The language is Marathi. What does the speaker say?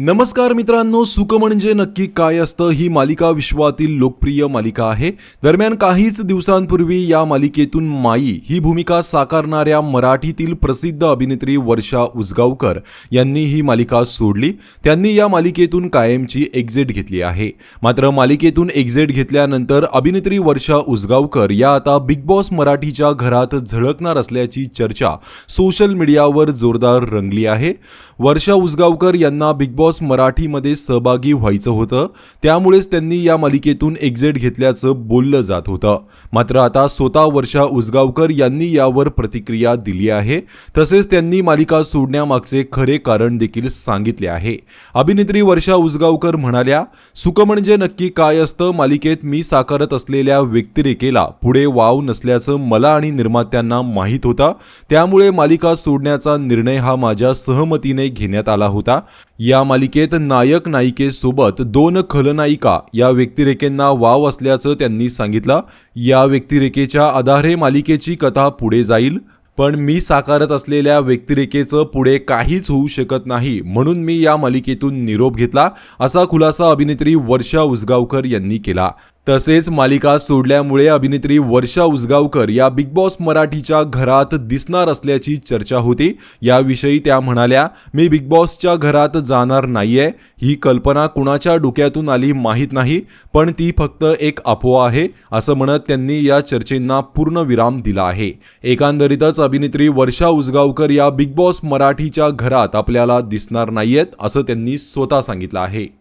नमस्कार मित्रांनो सुख म्हणजे नक्की काय असतं ही मालिका विश्वातील लोकप्रिय मालिका आहे. दरम्यान काहीच दिवसांपूर्वी या मालिकेतून माई ही भूमिका साकारणाऱ्या मराठीतील प्रसिद्ध अभिनेत्री वर्षा उसगावकर यांनी ही मालिका सोडली. त्यांनी या मालिकेतून कायमची एक्झिट घेतली आहे. मात्र मालिकेतून एक्झिट घेतल्यानंतर अभिनेत्री वर्षा उसगावकर या आता बिग बॉस मराठीच्या घरात झळकणार असल्याची चर्चा सोशल मीडियावर जोरदार रंगली आहे. वर्षा उसगावकर यांना बिग बॉस मराठीमध्ये सहभागी व्हायचं होतं. त्यामुळेच त्यांनी या मालिकेतून एक्झिट घेतल्याचं बोललं जात होतं. मात्र आता स्वतः वर्षा उसगावकर यांनी यावर प्रतिक्रिया दिली आहे. तसेच त्यांनी मालिका सोडण्यामागचे खरे कारण देखील सांगितले आहे. अभिनेत्री वर्षा उसगावकर म्हणाल्या सुख म्हणजे नक्की काय असतं? मालिकेत मी साकारत असलेल्या व्यक्तिरेखेला पुढे वाव नसल्याचं मला आणि निर्मात्यांना माहीत होता. त्यामुळे मालिका सोडण्याचा निर्णय हा माझ्या सहमतीने घेण्यात आला होता. या मालिकेत नायक नायिकेसोबत दोन खलनायिका या व्यक्तिरेखेंना वाव असल्याचं त्यांनी सांगितलं. या व्यक्तिरेखेच्या आधारे मालिकेची कथा पुढे जाईल. पण मी साकारत असलेल्या व्यक्तिरेखेचं पुढे काहीच होऊ शकत नाही म्हणून मी या मालिकेतून निरोप घेतला असा खुलासा अभिनेत्री वर्षा उसगावकर यांनी केला. तसेच मालिका सोडल्यामुळे अभिनेत्री वर्षा उसगावकर या बिग बॉस मराठीच्या घरात दिसणार असल्याची चर्चा होती. याविषयी त्या म्हणाल्या मी बिग बॉसच्या घरात जाणार नाहीये. ही कल्पना कुणाच्या डोक्यातून आली माहीत नाही पण ती फक्त एक अफवा आहे असं म्हणत त्यांनी या चर्चेंना पूर्ण विराम दिला आहे. एकंदरीतच अभिनेत्री वर्षा उसगावकर या बिग बॉस मराठीच्या घरात आपल्याला दिसणार नाहीयेत असं त्यांनी स्वतः सांगितलं आहे.